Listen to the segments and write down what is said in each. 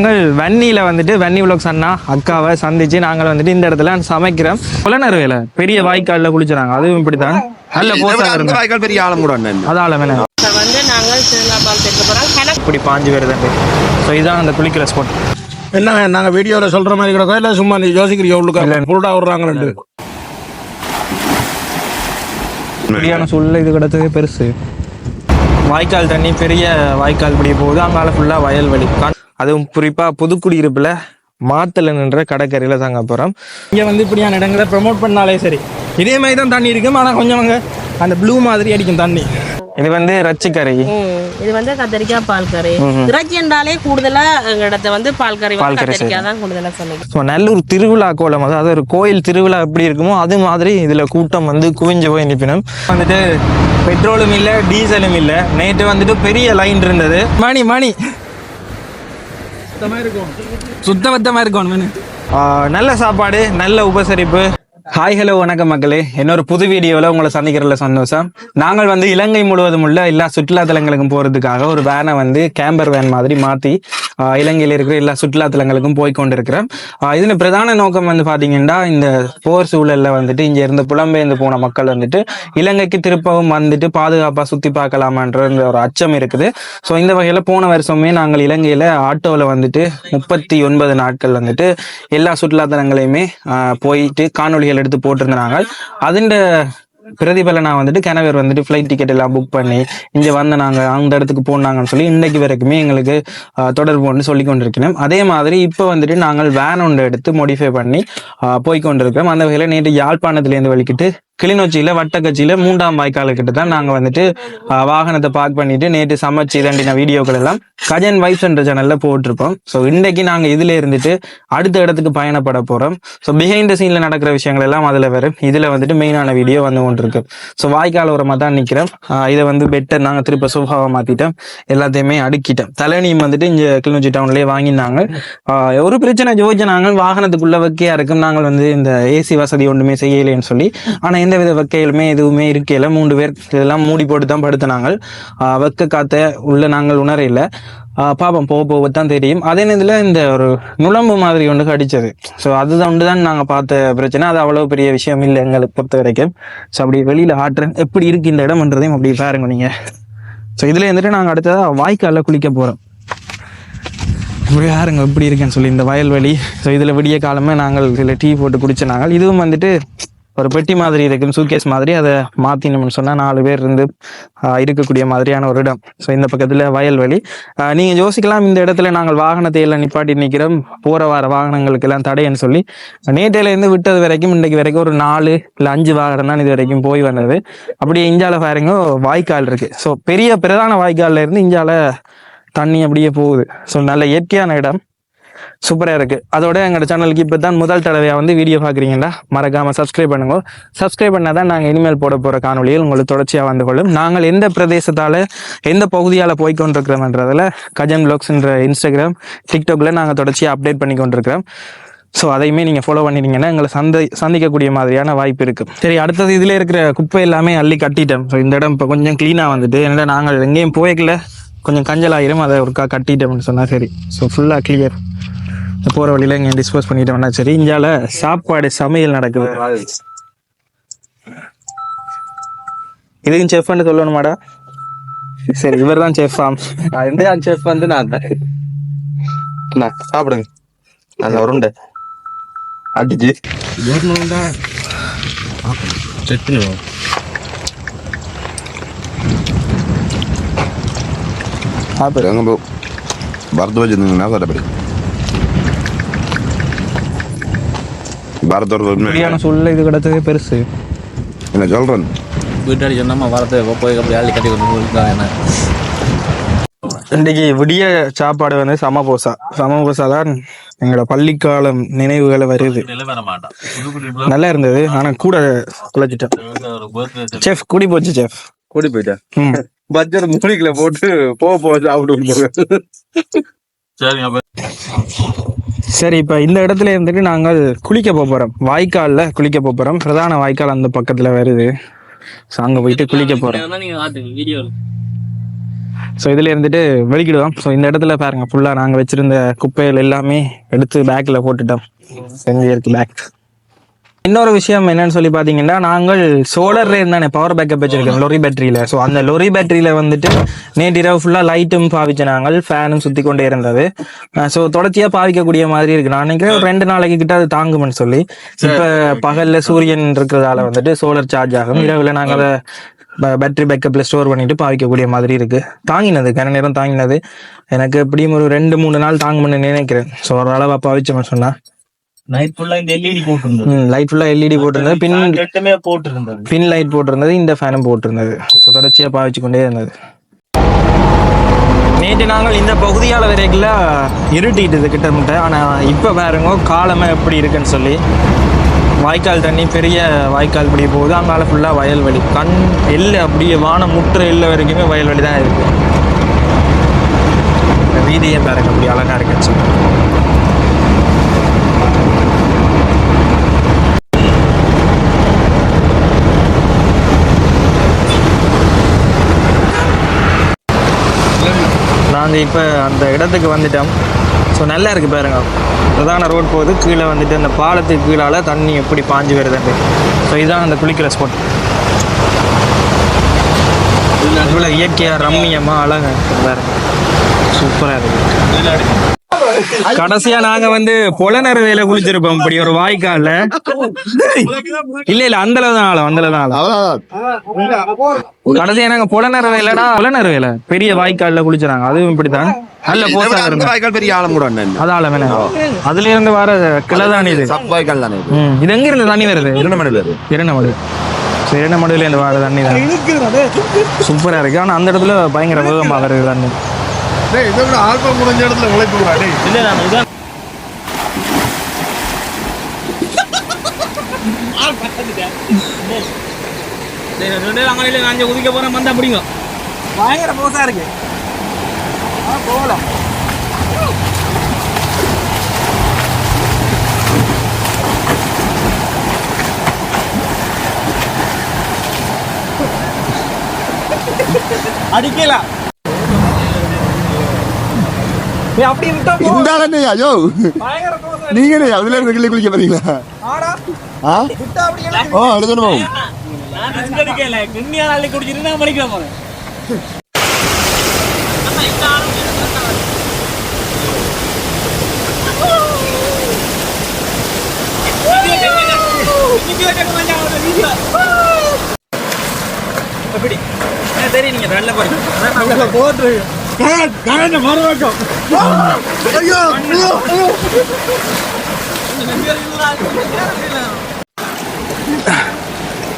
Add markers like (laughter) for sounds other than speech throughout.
நாங்கள் வன்னியில் வந்துட்டு வன்னி விளோக்ஸ் அண்ணா அக்காவை சந்திச்சு நாங்கள் வந்துட்டு இந்த இடத்துல சமைக்கிறோம். புலனறுவையில் பெரிய வாய்க்காலில் குளிச்சுறாங்க. அதுவும் இப்படித்தான். நல்ல போசாக அந்த இருந்தது வாய்க்கால் பெரிய ஆழம் கூட அண்ணன். அதால வேணா இப்ப வந்து நாங்கள் இப்படி பாஞ்சு வருதுண்டு ஸோ இதான் அந்த குளிக்கிற ஸ்பாட் என்ன நாங்க வீடியோல சொல்ற மாதிரி கிடக்கோ இல்ல சும்மா நீ யோசிக்கிறீங்க உள்ளுக்கு? புருடா விடுறாங்க இப்படியான சூழ்நிலை இது கிடச்சதே பெருசு. வாய்க்கால் தண்ணி பெரிய வாய்க்கால் இப்படி போகுது. அங்கால ஃபுல்லாக வயல்வெளி. அதுவும் குறிப்பாக புதுக்குடியிருப்பில் மாத்தல நின்ற கடற்கரையில தாங்க போகிறோம் இங்கே வந்து இப்படியான இடங்களை ப்ரமோட் பண்ணாலே சரி. இதே மாதிரி தான் தண்ணி இருக்கும். ஆனால் கொஞ்சம் அங்கே அந்த ப்ளூ மாதிரி அடிக்கும் தண்ணி. இது வந்து ரச்சிக்கரை. ம், இது வந்து கத்திரிக்காய் பால் கறி இறைச்சி என்றாலே கூடுதலா எங்க இடத்த வந்து பால் கறி வந்து பால் கறி கத்திரிக்காய் தான் கூடுதலா சொல்லுது. ஸோ நல்லூர் திருவிழா கோலம் அதாவது ஒரு கோயில் திருவிழா எப்படி இருக்குமோ அது மாதிரி இதில் கூட்டம் வந்து குவிஞ்சு போய் நிற்பினும். வந்துட்டு பெட்ரோலும் இல்லை டீசலும் இல்லை. நேற்று வந்துட்டு பெரிய லைன் இருந்தது. மணி மணி. சுத்தபத்தமா இருக்கும் நல்ல சாப்பாடு நல்ல உபசரிப்பு. ஹாய் ஹலோ வணக்கம் மக்களே. இன்னொரு புது வீடியோவில் உங்களை சந்திக்கிறதுல சந்தோஷம். நாங்கள் வந்து இலங்கை முழுவதும் உள்ள எல்லா சுற்றுலா தலங்களுக்கும் போகிறதுக்காக ஒரு வேனை வந்து கேம்பர் வேன் மாதிரி மாற்றி இலங்கையில் இருக்கிற எல்லா சுற்றுலா தலங்களுக்கும் போய் கொண்டிருக்கிறேன். இதில் பிரதான நோக்கம் வந்து பார்த்தீங்கன்னா இந்த போர் சூழலில் வந்துட்டு இங்கே இருந்து புலம்பெயர்ந்து போன மக்கள் வந்துட்டு இலங்கைக்கு திருப்பவும் வந்துட்டு பாதுகாப்பாக சுற்றி பார்க்கலாமான்ற ஒரு அச்சம் இருக்குது. ஸோ இந்த வகையில் போன வருஷமே நாங்கள் இலங்கையில் ஆட்டோவில் வந்துட்டு முப்பத்தி ஒன்பது நாட்கள் வந்துட்டு எல்லா சுற்றுலா தலங்களையுமே ஆஹ், போயிட்டு காணொளிகள் எடுத்து போட்டிருந்தாங்க. அதுண்ட பிரதிபலனா வந்துட்டு கணவர் வந்துட்டு ஃப்ளைட் டிக்கெட் எல்லாம் புக் பண்ணி இங்க வந்து நாங்க அந்த இடத்துக்கு போனாங்கன்னு சொல்லி இன்னைக்கு வரைக்குமே எங்களுக்கு தொடர்பு ஒன்று சொல்லி கொண்டிருக்கிறோம் அதே மாதிரி இப்போ வந்துட்டு நாங்கள் வேன் ஒன்று எடுத்து மோடிஃபை பண்ணி ஆஹ், போய் கொண்டிருக்கிறோம். அந்த வகையில் நேற்று யாழ்ப்பாணத்துலேருந்து வலிக்கிட்டு கிளிநொச்சியில வட்டக்கச்சியில மூன்றாம் வாய்க்கால கிட்ட தான் நாங்க வந்துட்டு வாகனத்தை பார்க் பண்ணிட்டு நேற்று சமைச்சு இதண்டின வீடியோக்கள் எல்லாம் கஜன் வைப்ஸ் என்ற சேனல்ல போட்டிருப்போம் ஸோ இன்னைக்கு நாங்க இதுல இருந்துட்டு அடுத்த இடத்துக்கு பயணப்பட போறோம். ஸோ பிஹைண்ட் த சீன்ல நடக்கிற விஷயங்கள் எல்லாம் அதுல வரும் இதுல வந்துட்டு மெயினான வீடியோ வந்து கொண்டிருக்கு. ஸோ வாய்க்கால் ஓரமாக தான் நிற்கிறோம் இதை வந்து பெட்டர் நாங்கள் திருப்ப சோஃபாவை மாத்திட்டோம். எல்லாத்தையுமே அடுக்கிட்டோம். தலைனியும் வந்துட்டு இங்க கிளிநொச்சி டவுன்லயே வாங்கினாங்க. ஒரு பிரச்சனை யோசிச்சாங்க வாகனத்துக்குள்ள வைக்கையா இருக்கும். நாங்கள் வந்து இந்த ஏசி வசதி ஒன்றுமே செய்யலைன்னு சொல்லி. ஆனா எந்த வித வக்கையிலுமே எதுவுமே இருக்கையில மூன்று பேர் இதெல்லாம் மூடி போட்டு தான் படுத்தினாங்க வெக்க காத்த உள்ள நாங்கள் உணரையில் ஆஹ் பாப்போம் போக போக தான் தெரியும். அதே நேரத்தில் இந்த ஒரு நுழம்பு மாதிரி ஒன்று கடிச்சது. ஸோ அதுதான் ஒன்று தான் நாங்கள் பார்த்த பிரச்சனை. அது அவ்வளோ பெரிய விஷயம் இல்லை எங்களை பொறுத்த வரைக்கும். ஸோ அப்படி வெளியில் ஆட்டுறேன் எப்படி இருக்கு இந்த இடம்ன்றதையும் அப்படி பாருங்க நீங்கள் ஸோ இதில் இருந்துட்டு நாங்கள் அடுத்ததாக வாய்க்காலில் குளிக்க போகிறோம் இப்படி யாருங்க? எப்படி இருக்கேன்னு சொல்லி இந்த வயல்வெளி. ஸோ இதில் விடிய காலமே நாங்கள் இதில் டீ போட்டு குடிச்ச நாங்கள். இதுவும் வந்துட்டு ஒரு பெட்டி மாதிரி இருக்கும் சூட்கேஸ் மாதிரி அதை மாற்றினோம்னு சொன்னால் நாலு பேர் இருந்து இருக்கக்கூடிய மாதிரியான ஒரு இடம். ஸோ இந்த பக்கத்தில் வயல்வெளி நீங்கள் நீங்க யோசிக்கலாம் இந்த இடத்துல நாங்கள் வாகனத்தை எல்லாம் நிப்பாட்டி நிற்கிறோம் போற வார வாகனங்களுக்கு எல்லாம் தடைன்னு சொல்லி நேற்றையில இருந்து விட்டது வரைக்கும் இன்னைக்கு வரைக்கும் ஒரு நாலு இல்லை அஞ்சு வாகனம் தான் இது வரைக்கும் போய் வந்தது. அப்படியே இஞ்சால பாருங்க வாய்க்கால் இருக்கு. ஸோ பெரிய பிரதான வாய்க்கால்ல இருந்து இஞ்சால தண்ணி அப்படியே போகுது. ஸோ நல்ல இயற்கையான இடம். சூப்பராக இருக்குது அதோட எங்களோட சேனலுக்கு இப்போ தான் முதல் தடவையாக வந்து வீடியோ பார்க்குறீங்களா மறக்காமல் சப்ஸ்கிரைப் பண்ணுங்க. சப்ஸ்கிரைப் பண்ணால் தான் நாங்கள் இனிமேல் போட போகிற காணொலியில் உங்களுக்கு தொடர்ச்சியாக வந்து கொள்ளும். நாங்கள் எந்த பிரதேசத்தால் எந்த பகுதியால் போய் கொண்டிருக்கிறோம்ன்றதில் கஜன் பிளாக்ஸ்ன்ற இன்ஸ்டாகிராம் டிக்டாக்ல நாங்கள் தொடர்ச்சியாக அப்டேட் பண்ணி கொண்டிருக்கிறோம். ஸோ அதையுமே நீங்கள் ஃபாலோ பண்ணிட்டீங்கன்னா எங்களை சந்தை சந்திக்கக்கூடிய மாதிரியான வாய்ப்பு இருக்குது சரி அடுத்தது இதில் இருக்கிற குப்பை எல்லாமே அள்ளி கட்டிட்டோம் ஸோ இந்த இடம் இப்போ கொஞ்சம் க்ளீனாக வந்துட்டு என்னடா நாங்கள் எங்கேயும் போய்க்கல. கொஞ்சம் கஞ்சலாயிரும் அதை ஒருக்கா கட்டிட்டோம்னு சொன்னால் சரி. ஸோ ஃபுல்லாக கிளியர் போகிற வழியில இங்கே டிஸ்போஸ் பண்ணிட்டோம்னா சரி. இந்தியால சாப்பாடு சமையல் நடக்குது. இதுக்கும் செஃப்னு சொல்லணுமாடா? சரி இவர் தான் செஃப் ஆம் இந்த செஃப் வந்து நான் தான். சாப்பிடுங்க. அந்த உருண்டை. அடிச்சு. சாப்பிடு அங்கே போ. பரத் வச்சுருந்தீங்கன்னா சட்டப்படி பரத் ஒரு இப்படியான சூழ்நிலை இது கிடச்சதே பெருசு. என்ன சொல்கிறேன் வீட்டாடி சொன்னாம வரது போய் அப்படி ஆளி கட்டி கொண்டு போயிருக்காங்க என்ன? இன்றைக்கு விடிய சாப்பாடு வந்து சமபோசா சமபோசா தான் எங்களோட பள்ளிக்காலம் நினைவுகளை வருது. நல்லா இருந்தது ஆனா கூட birthday செஃப் கூடி போச்சு செஃப் கூடி போயிட்டேன் ம். பட்ஜெட் மூலிகளை போட்டு போக போக சாப்பிட்டு சரி இப்ப இந்த இடத்துல இருந்துட்டு நாங்கள் குளிக்க போப் போறோம். வாய்க்கால்ல குளிக்க போப் போறோம். பிரதான வாய்க்கால் அந்த பக்கத்துல வருது. ஸோ அங்க போயிட்டு குளிக்க வீடியோ ஸோ இதில் இருந்துட்டு வெளிக்கிடுவோம். ஸோ இந்த இடத்துல பாருங்க ஃபுல்லாக நாங்கள் வச்சிருந்த குப்பைகள் எல்லாமே எடுத்து பேக்கில் போட்டுட்டோம். செஞ்சு இருக்கு பேக் இன்னொரு விஷயம் என்னன்னு சொல்லி பாத்தீங்கன்னா நாங்கள் சோலர் தானே பவர் பேக்கப் வச்சிருக்கோம் லொரி பேட்டரியில ஸோ அந்த லொரி பேட்டரியில வந்துட்டு நேற்று இரவு ஃபுல்லா லைட்டும் பாவிச்ச நாங்கள் ஃபேனும் சுத்தி கொண்டே இருந்தது. ஸோ தொடர்ச்சியா பாவிக்கக்கூடிய மாதிரி இருக்கு. நான் நினைக்கிறேன் ஒரு ரெண்டு நாளைக்கு கிட்ட அது தாங்கும்னு சொல்லி. இப்போ பகல்ல சூரியன் இருக்கிறதால வந்துட்டு சோலார் சார்ஜ் ஆகும். இரவுல நாங்கள் அதை பேட்டரி பேக்கப்ல ஸ்டோர் பண்ணிட்டு பாவிக்கக்கூடிய மாதிரி இருக்கு. தாங்கினது கன நேரம் தாங்கினது. எனக்கு எப்படியும் ஒரு ரெண்டு மூணு நாள் தாங்கும்னு நினைக்கிறேன். ஸோ ஓரளவு பாவிச்சோம்னு சொன்னா. நைட் ஃபுல்லா இந்த எல்இடி போட்டிருந்தது. லைட் ஃபுல்லா எல்இடி போட்டிருந்தது. பின் ரெண்டுமே போட்டிருந்தது. பின் லைட் போட்டிருந்தது இந்த ஃபேனும் போட்டிருந்தது. ஸோ தொடர்ச்சியாக பாவிச்சு கொண்டே இருந்தது. நேற்று நாங்கள் இந்த பகுதியால் வரைக்குள்ள இருட்டிட்டுது கிட்டத்தட்ட. ஆனால் இப்போ பாருங்க காலமே எப்படி இருக்குன்னு சொல்லி. வாய்க்கால் தண்ணி பெரிய வாய்க்கால் இப்படி போகுது. அங்கால ஃபுல்லாக வயல்வெளி கண் எல்லை அப்படியே வானம் முற்ற எல்லை வரைக்குமே வயல்வெளி தான் இருக்கு. இந்த வீதியே பாருங்க அப்படி அழகா இருக்குன்னு சொல்லி. நாங்கள் இப்போ அந்த இடத்துக்கு வந்துட்டோம். ஸோ நல்லா இருக்குது பாருங்க. பிரதான ரோட் போகுது கீழே வந்துட்டு அந்த பாலத்துக்கு கீழால் தண்ணி எப்படி பாஞ்சு வருதுன்ட்டு. ஸோ இதுதான் அந்த குளிக்கிற ஸ்பாட் இவ்வளோ இயற்கையாக ரம்மியமாக அழகாக இருக்குது பாருங்க. சூப்பராக இருக்குது கடைசியா நாங்க வந்து புலனர வேலை குளிச்சிருப்போம். இப்படி ஒரு வாய்க்கால்ல. இல்ல இல்ல அந்த அளவு தான் ஆழம் அந்த அளவு தான் கடைசியா நாங்க புலனர வேலைனா புலனர வேலை பெரிய வாய்க்கால்ல குளிச்சாங்க அதுவும் இப்படித்தான். நல்ல போசா இருந்தது வாய்க்கால் பெரிய ஆழம் கூட அண்ணன் அது ஆழம் வேலை அதுல இருந்து வர கிளதான் இது. சப் வாய்க்கால் தானே இது? எங்க இருந்து தண்ணி வருது? இரண்டமடையில் இருக்கு இரண்டமடு இருந்து வர தண்ணி தான். சூப்பரா இருக்கு. ஆனா அந்த இடத்துல பயங்கர வேகமா வருது தண்ணி. டேய் இதை விட ஆல்பம் முடிஞ்ச இடத்துல உழைப்புங்களா டேய்? இல்ல நான் இதான் ரெண்டு அங்கே நான் உதிக்க போறேன் வந்தா முடியும் பயங்கர போசா இருக்கு. போகலாம் அடிக்கலாம். இந்த ஆளே ஐயோ. பயங்கர போசா நீங்க என்ன அதுல இருந்து கிள்ளி குளிக்க போறீங்களா? ஆ? ஓ போறேன். எப்படி தெரியும் நீங்க நல்ல பாருங்க போட்டு கரண்ட்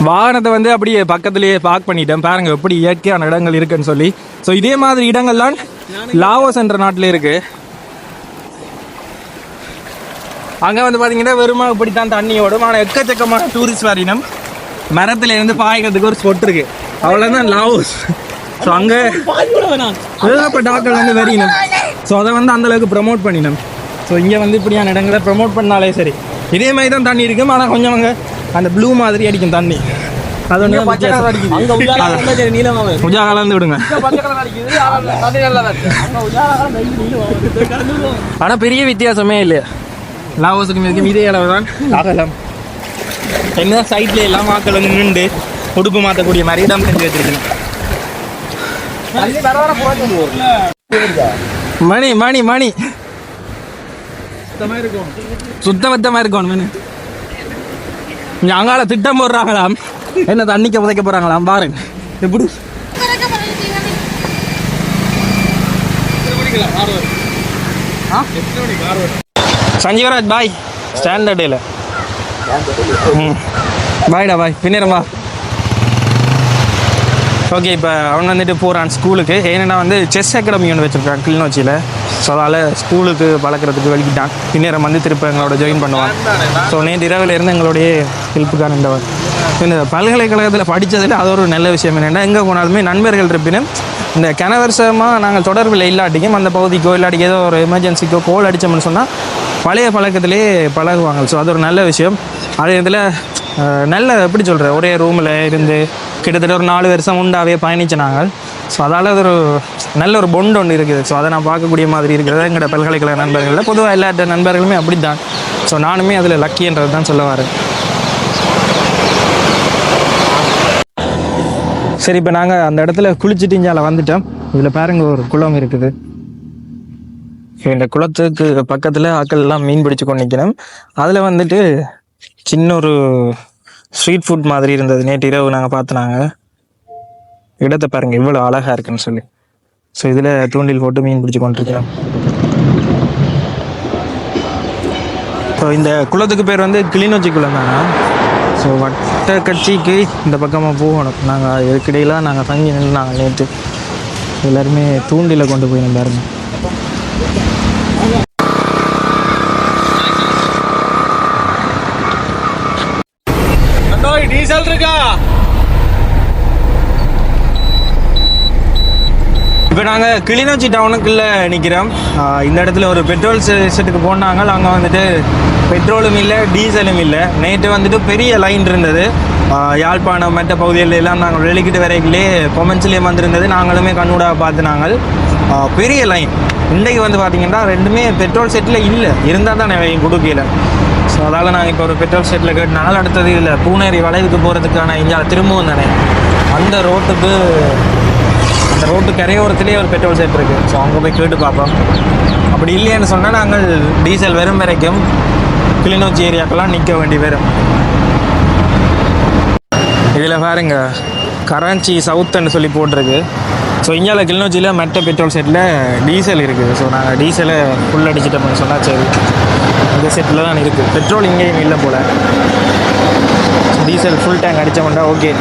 வாகனத்தை வந்து அப்படியே பக்கத்திலேயே பார்க் பண்ணிட்டேன். பாருங்க எப்படி இயற்கையான இடங்கள் இருக்குன்னு சொல்லி. ஸோ இதே மாதிரி இடங்கள்லாம் லாவோஸ் என்ற நாட்டில் இருக்கு. அங்கே வந்து பார்த்தீங்கன்னா வெறுமா இப்படித்தான் தண்ணி ஓடும். ஆனால் எக்கச்சக்கமான டூரிஸ்ட் வரினம் மரத்துல இருந்து பாய்க்கிறதுக்கு ஒரு ஸ்பொட் இருக்கு. அவ்வளோதான் லாவோஸ். ஸோ அங்க ஏகப்பட்ட ஆட்கள் வந்து வரினம் ஸோ அதை வந்து அந்த அளவுக்கு ப்ரமோட் பண்ணினோம். ஸோ இங்கே வந்து இப்படியான இடங்களை ப்ரமோட் பண்ணாலே சரி. இதே மாதிரி தான் தண்ணி இருக்கும் ஆனால் கொஞ்சம் அங்கே அந்த ப்ளூ மாதிரி அடிக்கும் தண்ணி. அது ஒன்று. உஜா கலந்து விடுங்க. ஆனா பெரிய வித்தியாசமே இல்லையா. லாவோஸுக்கும் இதுக்கும் இதே அளவு தான் அகலம் என்ன சைட்ல எல்லாம் வந்து நின்று உடுப்பு மாற்றக்கூடிய மாதிரி இடம் செஞ்சு வச்சிருக்கணும். மணி மணி மணி. சுத்த பத்தமா இருக்கும் மணி. இங்க அங்கால திட்டம் போடுறாங்களாம். என்ன தண்ணிக்க புதைக்க போறாங்களாம் பாருங்க எப்படி? சஞ்சீவராஜ் பாய். ஸ்டாண்டர்ட் இல்லை ம். பாய்டா பாய். பின்னிரம் வா ஓகே இப்போ அவன் வந்துட்டு போகிறான் ஸ்கூலுக்கு. ஏன்னா வந்து செஸ் அகாடமி ஒன்று வச்சுருக்கான் கிளிநொச்சியில். ஸோ அதால் ஸ்கூலுக்கு பழக்கிறதுக்கு வலிக்கிட்டான் இந்நேரம் வந்து திருப்ப எங்களோட ஜாயின் பண்ணுவான். ஸோ நேற்று இரவுலேருந்து எங்களுடைய ஹெல்ப்புக்கான இந்த இந்த பல்கலைக்கழகத்தில் படித்ததில் அது ஒரு நல்ல விஷயம் என்னென்னா எங்கே போனாலுமே நண்பர்கள் இருப்பினும் இந்த கன நாங்கள் தொடர்பில் இல்லாட்டிக்கும் அந்த பகுதிக்கோ இல்லாட்டிக்கு ஏதோ ஒரு எமர்ஜென்சிக்கோ கோல் அடித்தோம்னு சொன்னால் பழைய பழக்கத்திலே பழகுவாங்க. ஸோ அது ஒரு நல்ல விஷயம். அதே இதில் நல்ல எப்படி சொல்கிற ஒரே ரூமில் இருந்து கிட்டத்தட்ட ஒரு நாலு வருஷம் உண்டாவே பயணிச்ச நாங்கள் ஸோ அதால் அது ஒரு நல்ல ஒரு பொண்டு ஒன்று இருக்குது. ஸோ அதை நான் பார்க்கக்கூடிய மாதிரி இருக்கிறது எங்களோட பல்கலைக்கழக நண்பர்களில்? பொதுவாக எல்லா நண்பர்களுமே அப்படி தான் ஸோ நானுமே அதில் லக்கின்றது தான் சொல்ல வரேன். சரி இப்போ நாங்கள் அந்த இடத்துல குளிச்சுட்டு இஞ்சால வந்துட்டோம். இதில் பாருங்க ஒரு குளம் இருக்குது. இந்த குளத்துக்கு பக்கத்தில் ஆட்கள் எல்லாம் மீன் பிடிச்சு கொண்டு நிற்கணும் அதில் வந்துட்டு சின்ன ஒரு ஸ்ட்ரீட் ஃபுட் மாதிரி இருந்தது. நேற்று இரவு நாங்கள் பார்த்தனாங்க இடத்தை பாருங்கள் இவ்வளோ அழகாக இருக்குன்னு சொல்லி. ஸோ இதில் தூண்டில் போட்டு மீன் பிடிச்சி கொண்டிருக்கிறோம் ஸோ இந்த குளத்துக்கு பேர் வந்து கிளிநொச்சி குளம் தானா? ஸோ வட்ட கட்சிக்கு இந்த பக்கமாக போகணும். நாங்கள் இதுக்கிடையில நாங்கள் தங்கி நின்று நாங்கள் நேற்று எல்லாருமே தூண்டில கொண்டு போய் பாருங்க டீசல் இருக்கா இப்போ நாங்கள் கிளிநொச்சி டவுனுக்குள்ளே நிற்கிறோம் இந்த இடத்துல ஒரு பெட்ரோல் ஸ்டேஷனுக்கு போனாங்க. அங்கே வந்துட்டு பெட்ரோலும் இல்லை டீசலும் இல்லை. நேற்று வந்துட்டு பெரிய லைன் இருந்தது. யாழ்ப்பாணம் மற்ற பகுதிகளில் எல்லாம் நாங்கள் வெளிக்கிட்டு வரைக்கிலே கொமெண்ட்ஸ்லேயே வந்திருந்தது. நாங்களுமே கண்ணூடாக பார்த்து நாங்கள் பெரிய லைன். இன்றைக்கு வந்து பார்த்தீங்கன்னா ரெண்டுமே பெட்ரோல் செட்டில் இல்லை. இருந்தால் தான் நான் கொடுக்கல ஸோ அதால் நாங்கள் இப்போ ஒரு பெட்ரோல் செட்டில் கேட்டனால அடுத்தது இல்லை பூனேரி வளைவுக்கு போகிறதுக்கான இங்கே திரும்பவும் தானே. அந்த ரோட்டுக்கு அந்த ரோட்டு கரையோரத்துலேயே ஒரு பெட்ரோல் செட் இருக்குது ஸோ அங்கே போய் கேட்டு பார்ப்போம். அப்படி இல்லைன்னு சொன்னால் நாங்கள் டீசல் வெறும் வரைக்கும் கிளிநொச்சி ஏரியாக்கெல்லாம் நிற்க வேண்டி வரும். இதில் பாருங்க கராச்சி சவுத்துன்னு சொல்லி போட்டிருக்கு. ஸோ இந்தியாவில் கிளிநொச்சியில் மற்ற பெட்ரோல் செட்டில் டீசல் இருக்குது. ஸோ நாங்கள் டீசலை ஃபுல் அடிச்சிட்டோம்னு சொன்னால் சரி. இந்த செட்டில் தான் இருக்குது பெட்ரோல் இங்கேயும் இல்லை போல். டீசல் ஃபுல் டேங்க் அடித்தோம்னா ஓகே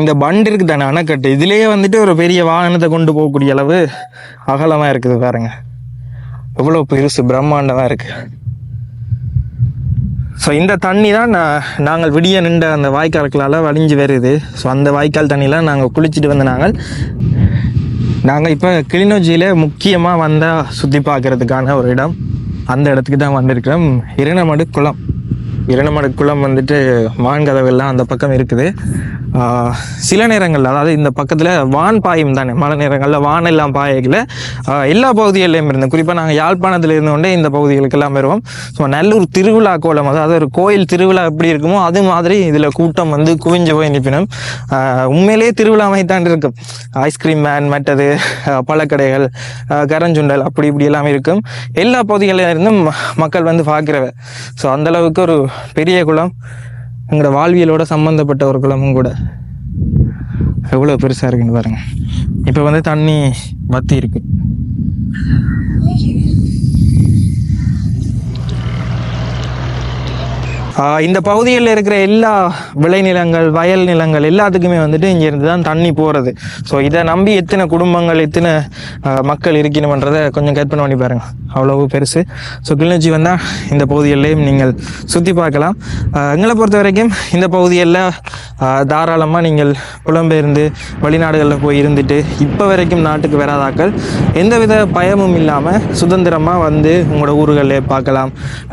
இந்த பண்ட் இருக்கு தானே அணைக்கட்டு? இதுலேயே வந்துட்டு ஒரு பெரிய வாகனத்தை கொண்டு போகக்கூடிய அளவு அகலமாக இருக்குது பாருங்க. எவ்வளோ பெருசு பிரம்மாண்டமாக இருக்கு. ஸோ இந்த தண்ணி தான் நான் நாங்கள் விடிய நின்ற அந்த வாய்க்கால்களால் வழிஞ்சு வருது. ஸோ அந்த வாய்க்கால் தண்ணியெலாம் நாங்கள் குளிச்சுட்டு வந்த நாங்கள். நாங்கள் இப்போ கிளிநொச்சியில் முக்கியமாக வந்தால் சுற்றி பார்க்குறதுக்கான ஒரு இடம். அந்த இடத்துக்கு தான் வந்திருக்கிறோம். இரணமடு குளம். இரணமடு குளம் வந்துட்டு வான்கதவெல்லாம் அந்த பக்கம் இருக்குது. சில நேரங்களில் அதாவது இந்த பக்கத்தில் வான் பாயும் தானே மழை நேரங்களில் வான் எல்லாம் பாயக்கில் எல்லா பகுதிகளிலையும் இருந்தோம் குறிப்பாக நாங்கள் யாழ்ப்பாணத்தில் இருந்தோண்டே இந்த பகுதிகளுக்கெல்லாம் வருவோம். ஸோ நல்லூர் திருவிழா கோலம் அதாவது ஒரு கோயில் திருவிழா எப்படி இருக்குமோ அது மாதிரி இதில் கூட்டம் வந்து குவிஞ்சு போய் நிற்பினும். உண்மையிலேயே திருவிழா தாண்டி இருக்கும். ஐஸ்கிரீம் மேன் மற்றது பழக்கடைகள் கரஞ்சுண்டல் அப்படி இப்படி எல்லாம் இருக்கும். எல்லா பகுதிகளில் இருந்தும் மக்கள் வந்து பார்க்குறவ. ஸோ அந்தளவுக்கு ஒரு பெரிய குளம் எங்களோட வாழ்வியலோட சம்மந்தப்பட்ட ஒரு குளமும் கூட. எவ்வளோ பெருசாக இருக்குன்னு பாருங்கள் இப்போ வந்து தண்ணி வத்தி இருக்குது இந்த பகுதியில் இருக்கிற எல்லா விளைநிலங்கள் வயல் நிலங்கள் எல்லாத்துக்குமே வந்துட்டு இங்கேருந்து தான் தண்ணி போகிறது ஸோ இதை நம்பி எத்தனை குடும்பங்கள் எத்தனை மக்கள் இருக்கணுமன்றதை கொஞ்சம் கற்பனை பண்ணி பாருங்க. அவ்வளவு பெருசு. ஸோ கிளிநொச்சி வந்தால் இந்த பகுதிகளிலையும் நீங்கள் சுற்றி பார்க்கலாம். எங்களை பொறுத்த வரைக்கும் இந்த பகுதியில் தாராளமாக நீங்கள் புலம்பெயர்ந்து வெளிநாடுகளில் போய் இருந்துட்டு இப்போ வரைக்கும் நாட்டுக்கு வராதாக்கள் எந்தவித பயமும் இல்லாமல் சுதந்திரமாக வந்து உங்களோட ஊர்களில் பார்க்கலாம்.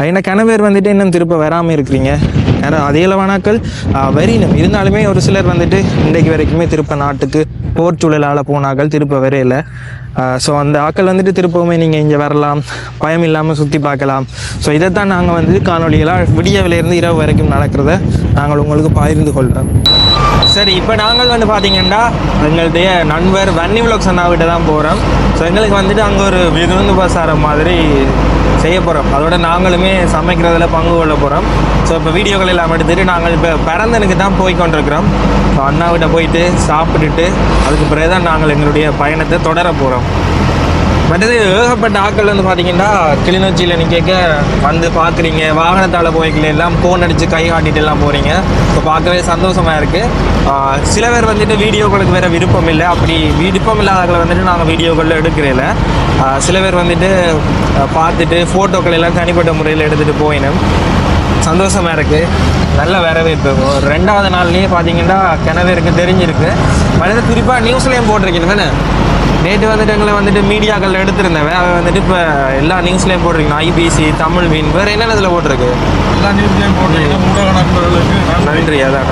ஏன்னா கணவர் வந்துட்டு இன்னும் திருப்ப வராமல் இருக்கிறீங்க. ஏன்னா அதே இளவானாக்கள் வரினும் இருந்தாலுமே ஒரு சிலர் வந்துட்டு இன்றைக்கு வரைக்குமே திருப்ப நாட்டுக்கு போர் சூழலால் போனாக்கள் திருப்ப வரையில ஸோ அந்த ஆக்கள் வந்துட்டு திருப்பவுமே நீங்கள் இங்கே வரலாம். பயம் இல்லாமல் சுற்றி பார்க்கலாம். ஸோ இதைத்தான் நாங்கள் வந்து காணொலிகளாக விடியவிலேருந்து இரவு வரைக்கும் நடக்கிறத நாங்கள் உங்களுக்கு பகிர்ந்து கொள்கிறோம். சரி இப்போ நாங்கள் வந்து பார்த்தீங்கன்னா எங்களுடைய நண்பர் வன்னி விலோக் சன்னாவிட்ட தான் போகிறோம் ஸோ எங்களுக்கு வந்துட்டு அங்கே ஒரு விருந்து பிரசாரம் மாதிரி செய்ய போகிறோம் அதோட நாங்களுமே சமைக்கிறதுல பங்கு கொள்ள போகிறோம் ஸோ இப்போ வீடியோக்கள் எல்லாம் எடுத்துகிட்டு நாங்கள் இப்போ பிறந்தனுக்கு தான் போய் கொண்டிருக்கிறோம். ஸோ அண்ணாவிட்ட போயிட்டு சாப்பிட்டுட்டு அதுக்கு பிறகு தான் நாங்கள் எங்களுடைய பயணத்தை தொடர போகிறோம் மற்றது ஏகப்பட்ட ஆட்கள் வந்து பார்த்தீங்கன்னா கிளிநொச்சியில் நிற்க வந்து பார்க்குறீங்க வாகனத்தால் போய்க்கல எல்லாம் ஃபோன் அடித்து கை காட்டிட்டு எல்லாம் போகிறீங்க இப்போ பார்க்கவே சந்தோஷமாக இருக்குது சில பேர் வந்துட்டு வீடியோக்களுக்கு வேறு விருப்பம் இல்லை. அப்படி விருப்பம் இல்லாதவங்களை வந்துட்டு நாங்கள் வீடியோக்களில் எடுக்கிறதில்ல சில பேர் வந்துட்டு பார்த்துட்டு ஃபோட்டோக்கள் எல்லாம் தனிப்பட்ட முறையில் எடுத்துகிட்டு போயினோம் சந்தோஷமா இருக்கு. நல்ல வரவேற்பு. ஒரு ரெண்டாவது நாள்லயே பாத்தீங்கன்னா கிணவேருக்கு தெரிஞ்சிருக்கு. மனித குறிப்பா நியூஸ்லயும் போட்டிருக்கீங்க தானே? நேற்று வந்துட்டு எங்களை வந்துட்டு மீடியாக்கள் எடுத்திருந்தவன். அவன் வந்துட்டு இப்போ எல்லா நியூஸ்லயும் போட்டிருக்கீங்க ஐபிசி தமிழ் மீன் வேற என்னென்ன இதில் போட்டிருக்கு? எல்லா நியூஸ்லயும் நன்றி நன்றி அதான்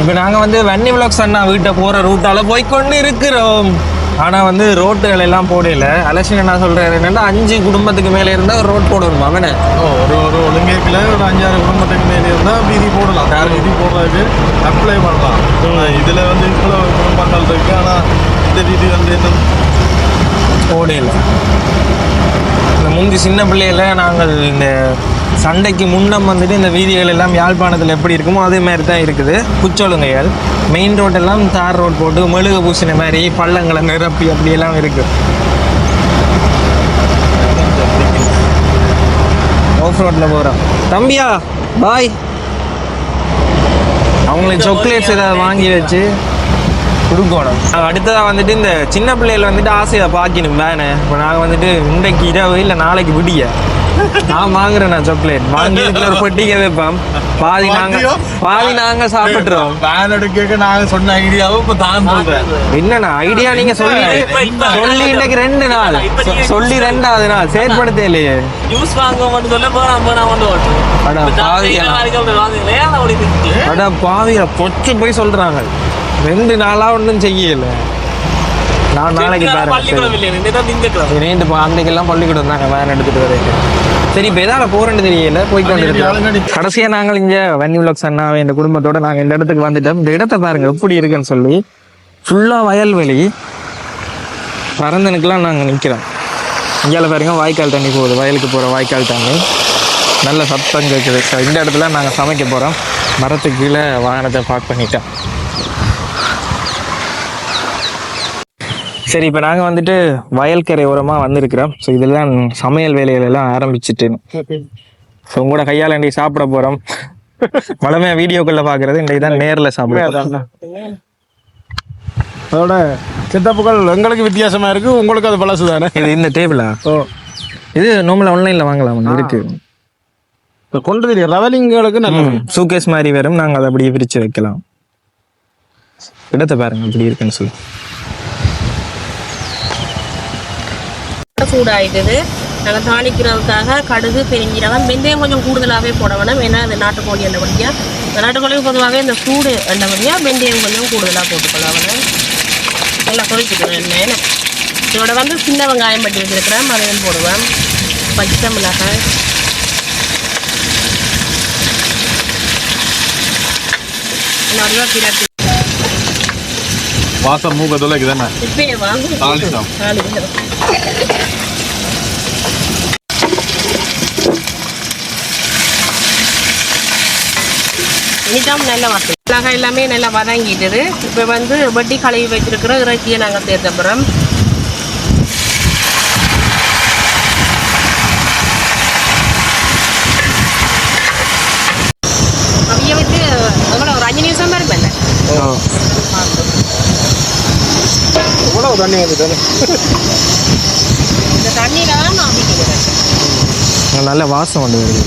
இப்போ நாங்கள் வந்து வன்னி விலாக்ஸ் அண்ணா வீட்டை போகிற ரூட்டால போய்க்கொண்டு இருக்கிறோம். ஆனால் வந்து ரோட்டுகள் எல்லாம் போடல. அலட்சியம் என்ன சொல்கிறாரு என்னன்னா அஞ்சு குடும்பத்துக்கு மேலே இருந்தால் ரோட் போடணும்? அவனை? ஓ, ஒரு ஒரு ஒழுங்கேக்கில் ஒரு அஞ்சாறு குடும்பத்துக்கு மேலே இருந்தால் வீதி போடலாம். யார் வீதி போடுறதுக்கு அப்ளை பண்ணலாம். இதுல வந்து இவ்வளோ குடும்பங்கள் இருக்கு. ஆனா இந்த வீதி வந்து இன்னும் ஓடையில் இந்த முந்தி சின்ன பிள்ளையில நாங்கள் இந்த சண்டைக்கு முன்னம் வந்துட்டு இந்த வீதிகள் எல்லாம் யாழ்ப்பாணத்தில் எப்படி இருக்குமோ அதே மாதிரி தான் இருக்குது. குச்சொலுங்கைகள் மெயின் ரோட்டெல்லாம் தார் ரோட் போட்டு மெழுகு பூசின மாதிரி பள்ளங்களை நிரப்பி அப்படியெல்லாம் இருக்குது ஆஃப் ரோட்டில் போகிறோம் தம்பியா பாய் அவங்களுக்கு சாக்லேட்ஸ் ஏதாவது வாங்கி வச்சு. கொடுக்கணும். அடுத்ததாக வந்துட்டு இந்த சின்ன பிள்ளைகள் வந்துட்டு ஆசையை பார்க்கணும் வேணே. இப்போ நாங்கள் வந்துட்டு இன்றைக்கு இரவு இல்லை நாளைக்கு விடிய. நான் வாங்குறேன் நான் சாக்லேட் வாங்கி ஒரு பெட்டிக்க வைப்போம். பாதி நாங்க பாதி நாங்க சாப்பிட்டுறோம் வேன் எடுக்க நாங்க சொன்ன ஐடியாவை இப்போ தான் சொல்றேன். என்னண்ணா ஐடியா நீங்க சொல்லி சொல்லி இன்னைக்கு ரெண்டு நாள். சொல்லி ரெண்டாவது நாள். செயற்படுத்த இல்லையே. ஜூஸ் வாங்க மட்டும் சொல்ல போறான் போனா வந்து அடா, பாவிகளா. அட பாவியா பொச்சு போய் சொல்றாங்க. ரெண்டு நாளா ஒன்றும் செய்யல. நான் நாளைக்கு பாருங்க. ரெண்டு அன்றைக்கெல்லாம் பள்ளிக்கூடம் தாங்க வேன் எடுத்துட்டு வரேன் சரி இப்போ எதால போறேன்னு தெரியல போயிட்டு வந்துருக்கோம் கடைசியா நாங்கள் இங்க வன்னி விலாக்ஸ் அண்ணா என் குடும்பத்தோட நாங்க இந்த இடத்துக்கு வந்துட்டோம். இந்த இடத்த பாருங்க எப்படி இருக்குன்னு சொல்லி. ஃபுல்லா வயல்வெளி பரந்தனுக்குலாம் நாங்க நிக்கிறோம். இங்கால பாருங்க வாய்க்கால் தண்ணி போகுது. வயலுக்கு போற வாய்க்கால் தண்ணி. நல்ல சத்தம் கேட்குது இந்த இடத்துல நாங்க சமைக்க போறோம். மரத்துக்கு கீழே வாகனத்தை பார்க் பண்ணிட்டோம். சரி இப்போ நாங்கள் வந்துட்டு வயல்கரை ஓரமாக வந்திருக்கிறோம். ஸோ இதெல்லாம் சமையல் வேலைகள் எல்லாம் ஆரம்பிச்சிட்டு. ஸோ உங்களோட கையால் இன்றைக்கு சாப்பிட போகிறோம் வளமையாக வீடியோக்குள்ள பார்க்குறது இன்றைக்கு தான் நேரில் சாப்பிடுறோம் அதோட செட்டப்புகள் எங்களுக்கு வித்தியாசமா இருக்கு உங்களுக்கு அது பழசு தானே? இது இந்த டேபிளா ஓ. இது நார்மலாக ஆன்லைனில் வாங்கலாம் இருக்கு. இப்போ கொண்டு தெரியும் ரவலிங்களுக்கு நல்ல சூகேஸ் மாதிரி வரும் நாங்கள் அதை அப்படியே பிரித்து வைக்கலாம். இடத்தை பாருங்க அப்படி இருக்குன்னு சொல்லி. சூடாயிட்டது. நாங்கள் தாளிக்கிறதுக்காக கடுகு பெருஞ்சீரகம் வெந்தயம் கொஞ்சம் கூடுதலாகவே போட வேணும். ஏன்னா அது நாட்டுக்கோழி அண்டபடியாக இந்த நாட்டுக்கோழி பொதுவாகவே இந்த சூடு அண்டபடியாக வெந்தயம் கொஞ்சம் கூடுதலாக போட்டுக்கலாம் வேணும் நல்லா கொதிச்சுக்கணும் எண்ணெய் இதோட வந்து சின்ன வெங்காயம் பட்டி வச்சிருக்கிறேன். அதையும் போடுவேன். பச்சை மிளகாய். நல்லா வாசம் மூக்க தொலைக்கு தானே தாளிக்கிறோம் இனிதான் நல்ல வாசம் மிளகாய் எல்லாமே நல்லா வதங்கிட்டுது. இப்போ வந்து வட்டி கழுவி வச்சிருக்கிற இறைச்சியை நாங்கள் சேர்த்த போகிறோம் அவிய வச்சு எவ்வளோ ஒரு அஞ்சு நிமிஷம் தான் இருப்பேன் எவ்வளவு தண்ணி வந்து இந்த தண்ணியில தான் நான் அவிக்கிறேன் நல்ல வாசம் வந்து வருது.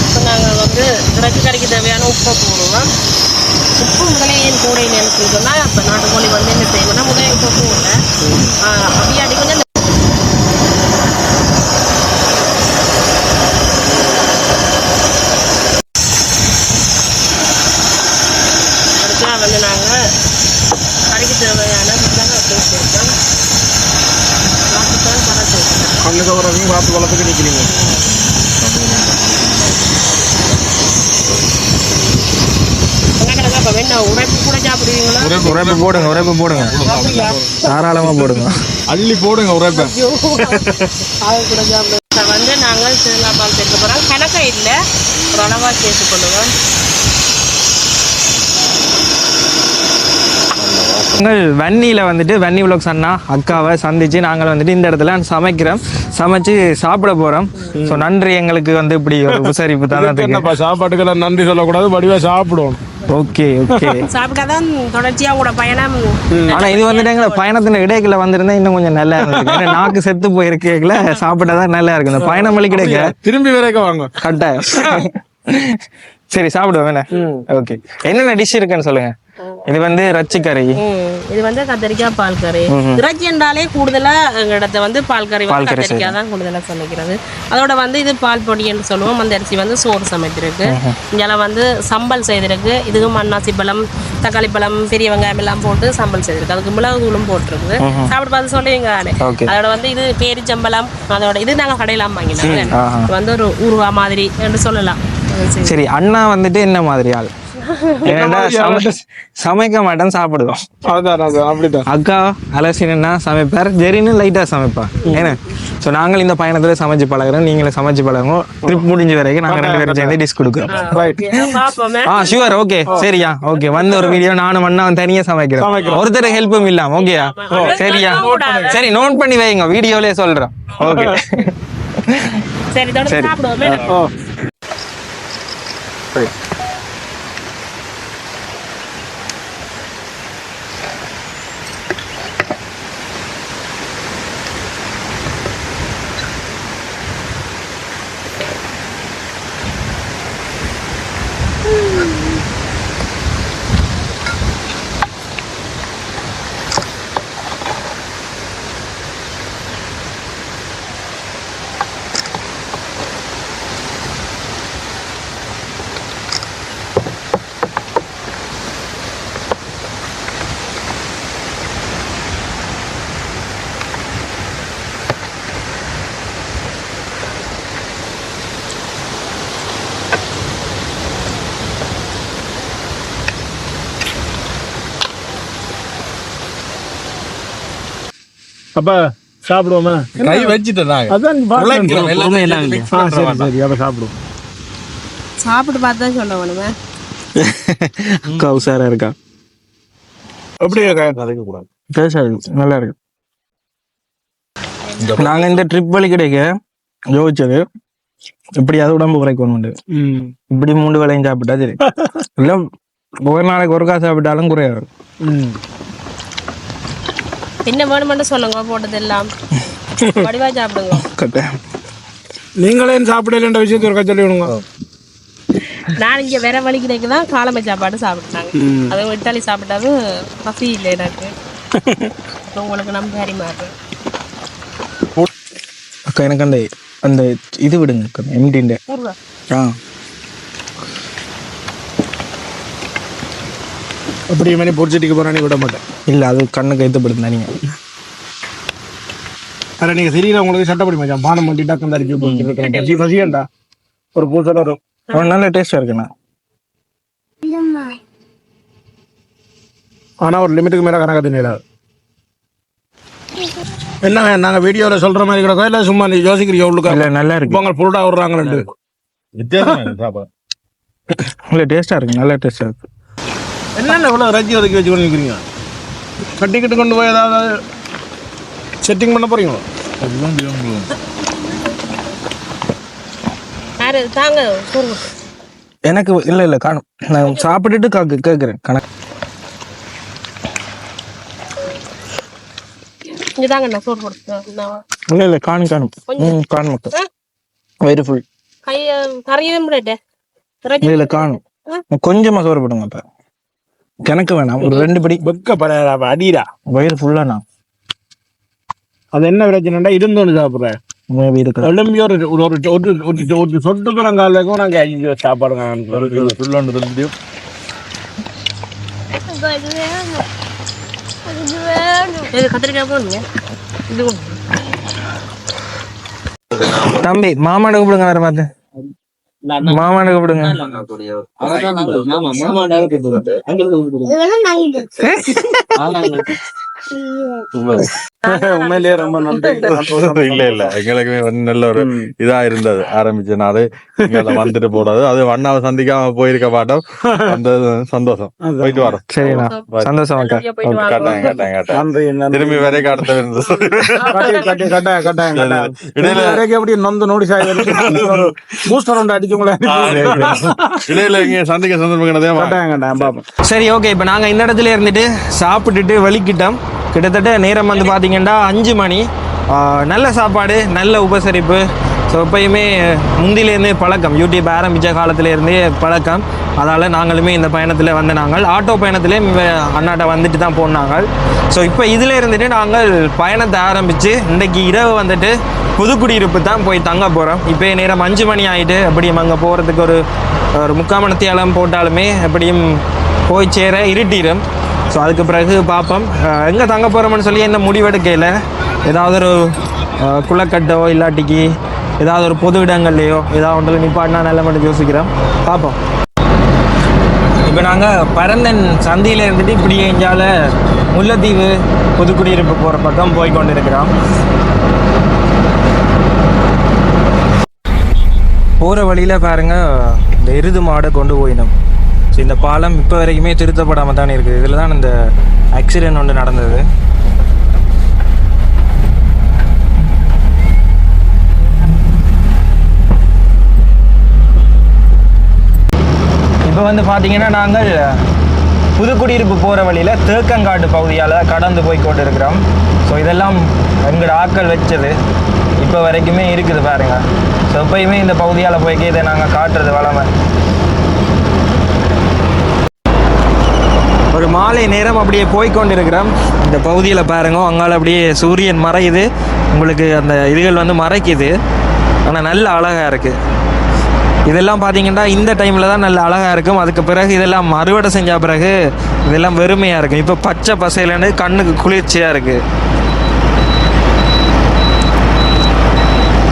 இப்போ நாங்கள் வந்து இறைச்சி கறிக்கு தேவையான உப்பை போடுவோம். உப்பு முதலே ஏன் போடையிலன்னு சொல்லி சொன்னால் இப்போ நாட்டுக்கோழி வந்து என்ன செய்யணும்னா முதலே உப்பு போடல அப்படியாடி கொஞ்சம் அடுத்தா வந்து நாங்கள் கறிக்கு தேவையான மிளகாய் பேஸ்ட் இருக்கோம் பார்த்துதான் பரட்டு கண்ணுக்கு வரதையும் பார்த்து வளர்த்துக்கு நிற்கிறீங்க என்ன இப்போ வேணா உரைப்பு கூட சாப்பிடுவீங்களா உரைப்பு போடுங்க உரைப்பு போடுங்க. தாராளமாக போடுங்க. அள்ளி போடுங்க உரைப்ப. வந்து நாங்கள் தேங்காய் பால் சேர்க்க போகிறோம் கணக்கா இல்லை. அளவாக சேர்த்துக்கொள்ளுவோம் உங்கள் வன்னியில் வந்துட்டு வன்னி விலாக்ஸ் அண்ணா அக்காவை சந்திச்சு நாங்கள் வந்துட்டு இந்த இடத்துல சமைக்கிறோம். சமைச்சு சாப்பிட போகிறோம் ஸோ நன்றி. எங்களுக்கு வந்து இப்படி ஒரு உபசரிப்பு என்னப்பா சாப்பாட்டுக்கெல்லாம் நன்றி சொல்லக்கூடாது வடிவா சாப்பிடுவோம் ஓகே ஓகே. (laughs) சாப்பிட்டாதான் தொடர்ச்சியாக கூட பயணம். ஆனா இது வந்துட்டு எங்களை பயணத்தின் இடையில வந்திருந்தா இன்னும் கொஞ்சம் நல்லா ஏன்னா நாக்கு செத்து போயிருக்கல சாப்பிட்டாதான் நல்லா இருக்கு இந்த பயணம் வழி கிடைக்க திரும்பி வரைக்கும் வாங்க. கட்டாயம். சரி சாப்பிடுவோம் என்ன? ஓகே. என்னென்ன டிஷ் இருக்குன்னு சொல்லுங்க. இது வந்து ம், இது வந்து கத்திரிக்காய் பால் கறி. இறைச்சி என்றாலே கூடுதலா எங்களிடத்த வந்து பால் கறி கத்திரிக்காய் தான் கூடுதலா சமைக்கிறது. அதோட வந்து இது பால் பொடி என்று சொல்லுவோம். அந்த அரிசி வந்து சோறு சமைத்திருக்கு. இங்கெல்லாம் வந்து சம்பல் செய்திருக்கு. இதுவும் அன்னாசி பழம் தக்காளி பழம் பெரிய வெங்காயம் எல்லாம் போட்டு சம்பல் செய்திருக்கு. அதுக்கு மிளகு தூளும் போட்டிருக்கு. சாப்பிட்டு பார்த்து சொல்லுவீங்க. அதோட வந்து இது பேரிச்சம்பழம் அதோட இது நாங்க கடையில வாங்கினோம். வந்து ஒரு ஊருவா மாதிரி என்று சொல்லலாம். சரி. அண்ணா வந்துட்டு என்ன மாதிரி ஆள்? சமைக்க மாட்டேன் சாப்பிடுவோம். அப்படிதான் அக்கா அலசினா சமைப்பார்? ஜெரின்னு லைட்டா சமைப்பா. ஏன்னா ஸோ நாங்கள் இந்த பயணத்துல சமைச்சு பழகுறோம் நீங்களும் சமைச்சு பழகுங்க ட்ரிப் முடிஞ்ச வரைக்கும் நாங்கள் ரெண்டு பேரும் சேர்ந்து டிஷ் கொடுக்குறோம். ஆ ஷுவர் ஓகே சரியா ஓகே வந்த ஒரு வீடியோ நானும் அண்ணாவும் தனியா சமைக்கிறோம். ஒருத்தர் ஹெல்ப்பும் இல்லாம ஓகேயா சரியா சரி நோட் பண்ணி வைங்க. வீடியோலயே சொல்றோம். ஓகே சரி தொடர்ந்து அப்ப சாப்பிடுவோமா? கை வச்சுட்டேன் நான் அதான் நீ பாருங்க. உழைக்கிறோம், எல்லாமே இல்லை. ஆ சரி சரி அப்ப சாப்பிடுவோம். சாப்பிட்டு பார்த்து தான் சொல்ல வேணுமே. (laughs) அக்கா உஷாரா இருக்கா? அப்படியே கதைக்க கூடாது. நல்லா இருக்கு. நாங்க இந்த ட்ரிப் வழி கிடைக்க யோசிச்சது இப்படியாவது உடம்பு குறைக்கணும் ம். இப்படி மூணு வேலையும் சாப்பிட்டா சரி. (laughs) இல்ல ஒரு நாளைக்கு ஒருக்கா சாப்பிட்டாலும் குறையாது. என்ன வேணுமென்று சொல்லுங்க போட்டது எல்லாம் வடிவா சாப்பிடுங்க. நீங்களே சாப்பிடலன்ற விஷயத்தை ஒரு சொல்லி விடுங்க நான் இங்க வேற வழி கிடைக்கு தான் காலமை சாப்பாடு சாப்பிட்டாங்க. அதுவும் இட்டாலி சாப்பிட்டாது பசி இல்லை எனக்கு. (laughs) உங்களுக்கு நம்ம வேறி மாறு அக்கா எனக்கு அந்த அந்த இது விடுங்க எம்டிண்ட ஆ. அப்படி மாதிரி பொறிச்சிட்டிக்கு போறா நீ விட மாட்டேன். இல்ல அது கண்ணுக்கு எத்துப்படுது நீங்க. அட நீங்க சரியில்லை உங்களுக்கு சட்டப்படி மச்சான் பானம் பண்ணி டக்கம் போட்டுருக்கேன் பசி பசியண்டா? ஒரு பூசல ஒரு அவன் நல்ல டேஸ்டா இருக்குண்ணா. ஆனா ஒரு லிமிட்டுக்கு மேல கணக்கு தின்னாது என்ன நாங்க வீடியோல சொல்ற மாதிரி கிடக்கோ? இல்ல சும்மா நீ யோசிக்கிறீங்க உள்ளுக்கா? இல்ல நல்லா இருக்கு. இப்போ உங்க புல்டா விடுறாங்கன்னு வித்தியாசமா இருக்கு இல்ல டேஸ்டா இருக்கு நல்ல டேஸ்டா இருக்கு. என்னென்ன இவ்வளவு ரஜி ஒதுக்கி வச்சு பண்ணிக்கிறீங்க கட்டிக்கிட்டு கொண்டு போய் ஏதாவது செட்டிங் பண்ண போறீங்களோ? எல்லாம் தாங்க. எனக்கு இல்ல இல்ல காணும். நான் சாப்பிட்டுட்டு காக்கு கேக்குறேன். கணக்கு இங்க தாங்க நான் சோறு நான் இல்ல இல்ல காணும் காணும். ம் காணும் மக்கள் வயிறு ஃபுல் கை கரையும் ரேட்டு இல்ல இல்ல காணும். கொஞ்சமா சோறு போடுங்க அப்ப. கணக்கு வேணாம். ஒரு ரெண்டு படி. வெக்க பரையா அடிடா. வயிறு ஃபுல்லாண்ணா அது என்ன பிரச்சனைடா இருந்தோன்னு சாப்பிடுற. எலும்பி ஒரு ஒரு ஒரு ஒரு ஒரு ஒரு சொட்டு பழங்கால் வைக்கும் நாங்க ஐயோ சாப்பாடுங்க ஒரு சுள்ளொன்று இருந்துட்டு இது கத்திரிக்காய் போடுங்க. தம்பி மாமாட கூப்பிடுங்க வேற பார்த்து. மாமாட கூப்பிடுங்க உண்மையிலேயே ரொம்ப நன்றி. (laughs) இல்ல இல்ல. எங்களுக்குமே வந்து நல்ல ஒரு இதா இருந்தது. ஆரம்பிச்ச நாள் வந்துட்டு போறது அது அண்ணாவை சந்திக்காம போயிருக்க மாட்டோம் அந்த (laughs) சந்தோஷம். போயிட்டு வரோம். சரிண்ணா. சந்தோஷம். கட்டாயம் கட்டாயம் கட்டாயம். திரும்பி வரை காட்ட இருந்தது கட்டாயம், கட்டாயம். இடையில வரைக்கும் எப்படி நொந்து நோடி பூஸ்டர் (laughs) ஒன்று அடிச்சவங்கள இடையில இங்க சந்திக்க சந்தர்ப்பம் கட்டாயம் கட்டாயம் பாப்போம். சரி ஓகே. இப்போ நாங்கள் இந்த இடத்துல இருந்துட்டு சாப்பிட்டுட்டு வலிக்கிட்டோம். கிட்டத்தட்ட நேரம் வந்து பார்த்தீங்கன்னா அஞ்சு மணி. நல்ல சாப்பாடு நல்ல உபசரிப்பு. ஸோ எப்பயுமே முந்திலேருந்து பழக்கம் யூடியூப் ஆரம்பித்த காலத்துலேருந்தே பழக்கம். அதனால் நாங்களுமே இந்த பயணத்தில் வந்த நாங்கள் ஆட்டோ பயணத்திலே அண்ணாட்ட வந்துட்டு தான் போனாங்க ஸோ இப்போ இதில் இருந்துட்டு நாங்கள் பயணத்தை ஆரம்பித்து இன்றைக்கி இரவு வந்துட்டு புதுக்குடியிருப்பு தான் போய் தங்க போகிறோம் இப்போ நேரம் அஞ்சு மணி ஆகிட்டு எப்படியும் அங்கே போகிறதுக்கு ஒரு ஒரு முக்கால்மணத்தியாலம் போட்டாலுமே எப்படியும் போய் சேர இருட்டிடும் ஸோ அதுக்கு பிறகு பார்ப்போம் எங்கே தங்க போகிறோம்னு சொல்லி என்ன முடிவெடுக்கையில் ஏதாவது ஒரு குளக்கட்டோ இல்லாட்டிக்கு ஏதாவது ஒரு பொது இடங்கள்லையோ ஏதாவது ஒன்றில் நிப்பாட்டினா நல்ல மட்டும் யோசிக்கிறோம். பார்ப்போம் இப்போ நாங்கள் பரந்தன் சந்தியில் இருந்துட்டு இப்படி எங்கால முல்லைத்தீவு புதுக்குடியிருப்பு போகிற பக்கம் போய் கொண்டு இருக்கிறோம் போகிற வழியில் பாருங்க இந்த எருது மாடை கொண்டு போயினோம். ஸோ இந்த பாலம் இப்போ வரைக்குமே திருத்தப்படாமல் தானே இருக்குது. இதில் தான் இந்த ஆக்சிடென்ட் ஒன்று நடந்தது. இப்போ வந்து பார்த்தீங்கன்னா நாங்கள் புதுக்குடியிருப்பு போகிற வழியில் தேக்கங்காட்டு பகுதியால் கடந்து போய் கொண்டு இருக்கிறோம் ஸோ இதெல்லாம் எங்களோட ஆக்கள் வச்சது. இப்போ வரைக்குமே இருக்குது பாருங்க. ஸோ எப்பயுமே இந்த பகுதியால் போய்க்கு இதை நாங்கள் காட்டுறது வளமை ஒரு மாலை நேரம் அப்படியே போய்கொண்டிருக்கிறோம் இந்த பகுதியில் பாருங்க அங்கால அப்படியே சூரியன் மறையுது. உங்களுக்கு அந்த இதுகள் வந்து மறைக்குது. ஆனால் நல்ல அழகாக இருக்குது இதெல்லாம் பார்த்தீங்கன்னா இந்த டைமில் தான் நல்ல அழகாக இருக்கும். அதுக்கு பிறகு இதெல்லாம் அறுவடை செஞ்ச பிறகு இதெல்லாம் வெறுமையாக இருக்கும். இப்போ பச்சை பசையிலேருந்து கண்ணுக்கு குளிர்ச்சியாக இருக்குது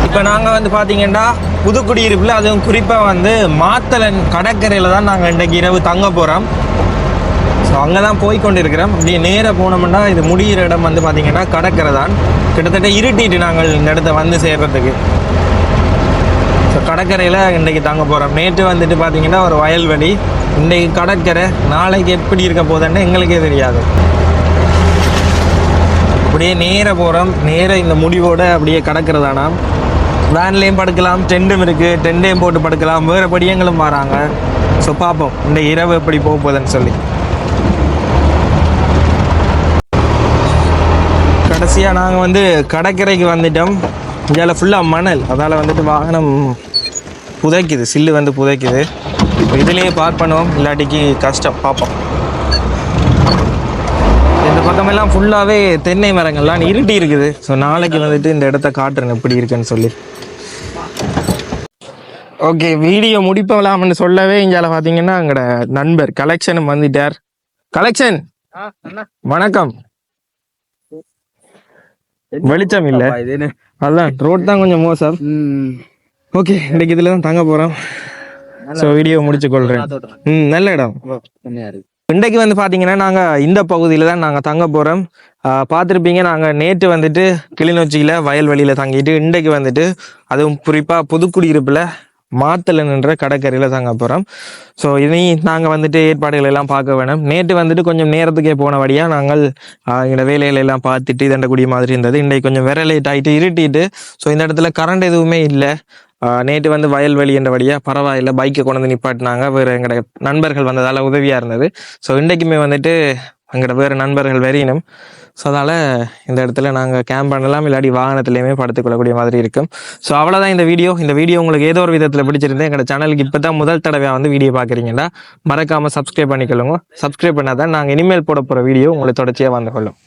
இப்போ நாங்கள் வந்து பார்த்தீங்கன்னா புதுக்குடியிருப்பில் அதுவும் குறிப்பாக வந்து மாத்தளன் கடற்கரையில் தான் நாங்கள் இன்றைக்கு இரவு தங்க போகிறோம் ஸோ அங்கே தான் போய் கொண்டிருக்கிறோம் அப்படியே நேராக போனோம்னா இது முடிகிற இடம் வந்து பார்த்தீங்கன்னா கடற்கரை தான் கிட்டத்தட்ட இருட்டிட்டு நாங்கள் இந்த இடத்த வந்து சேர்றதுக்கு. ஸோ கடற்கரையில் இன்றைக்கி தங்க போகிறோம் நேற்று வந்துட்டு பார்த்தீங்கன்னா ஒரு வயல்வெளி. இன்றைக்கு கடற்கரை நாளைக்கு எப்படி இருக்க போகுதுன்னு எங்களுக்கே தெரியாது. அப்படியே நேராக போகிறோம் நேராக இந்த முடிவோட அப்படியே கடற்கரைதானா. வேன்லேயும் படுக்கலாம். டெண்டும் இருக்குது டெண்டையும் போட்டு படுக்கலாம். வேறு படியங்களும் வராங்க. ஸோ பார்ப்போம் இந்த இரவு எப்படி போக போகுதுன்னு சொல்லி. கடைசியாக நாங்கள் வந்து கடற்கரைக்கு வந்துட்டோம். இதில் ஃபுல்லாக மணல். அதால் வந்துட்டு வாகனம் புதைக்குது. சில்லு வந்து புதைக்குது. இப்போ இதுலேயே பார்க் பண்ணுவோம். இல்லாட்டிக்கு கஷ்டம். பார்ப்போம் இந்த பக்கமெல்லாம் ஃபுல்லாகவே தென்னை மரங்கள்லாம் இருட்டி இருக்குது. ஸோ நாளைக்கு வந்துட்டு இந்த இடத்த காட்டுறேன். எப்படி இருக்குன்னு சொல்லி. ஓகே வீடியோ முடிப்பலாம்னு சொல்லவே இங்கால பார்த்தீங்கன்னா எங்களோட நண்பர் கலெக்ஷனும் வந்துட்டார். கலெக்ஷன் வணக்கம். வெளிச்சம் இல்ல. அதான் ரோட் தான் கொஞ்சம் மோசம். ஓகே இன்னைக்கு இதுல தான் தங்க போறோம். ஸோ வீடியோ முடிச்சு கொள்றேன். ம் நல்ல இடம். இன்றைக்கு வந்து பார்த்தீங்கன்னா நாங்கள் இந்த பகுதியில் தான் நாங்கள் தங்க போகிறோம் பார்த்துருப்பீங்க நாங்கள் நேற்று வந்துட்டு கிளிநொச்சியில் வயல்வெளியில் தங்கிட்டு இன்றைக்கு வந்துட்டு அதுவும் குறிப்பாக புதுக்குடியிருப்பில் மாத்தலன்ன்ற கடற்கரையில் தங்க போகிறோம் ஸோ இனி நாங்கள் வந்துட்டு ஏற்பாடுகள் எல்லாம் பார்க்க வேணும். நேற்று வந்துட்டு கொஞ்சம் நேரத்துக்கே போன வழியாக நாங்கள் எங்களோட வேலையில எல்லாம் பார்த்துட்டு இதண்டக்கூடிய மாதிரி இருந்தது. இன்றைக்கு கொஞ்சம் வேற லேட் ஆகிட்டு இருட்டிட்டு ஸோ இந்த இடத்துல கரண்ட் எதுவுமே இல்லை. நேற்று வந்து வயல்வெளி என்ற வழியாக பரவாயில்ல பைக்கை கொண்டு வந்து நிப்பாட்டினாங்க. வேறு எங்களோட நண்பர்கள் வந்ததால் உதவியாக இருந்தது. ஸோ இன்றைக்குமே வந்துட்டு எங்களோட வேறு நண்பர்கள் வெறியினும் ஸோ அதனால் இந்த இடத்துல நாங்கள் கேம்ப் பண்ணலாம் இல்லாட்டி வாகனத்துலேயுமே படுத்துக்கொள்ளக்கூடிய மாதிரி இருக்கும். ஸோ அவ்வளோதான் இந்த வீடியோ இந்த வீடியோ உங்களுக்கு ஏதோ ஒரு விதத்தில் பிடிச்சிருந்தேன் எங்களோட சேனலுக்கு இப்போ தான் முதல் தடவையாக வந்து வீடியோ பார்க்குறீங்கன்னா மறக்காமல் சப்ஸ்கிரைப் பண்ணிக்கொள்ளுங்க. சப்ஸ்கிரைப் பண்ணால் தான் நாங்கள் இனிமேல் போட போகிற வீடியோ உங்களுக்கு தொடர்ச்சியாக வந்து கொள்ளும்.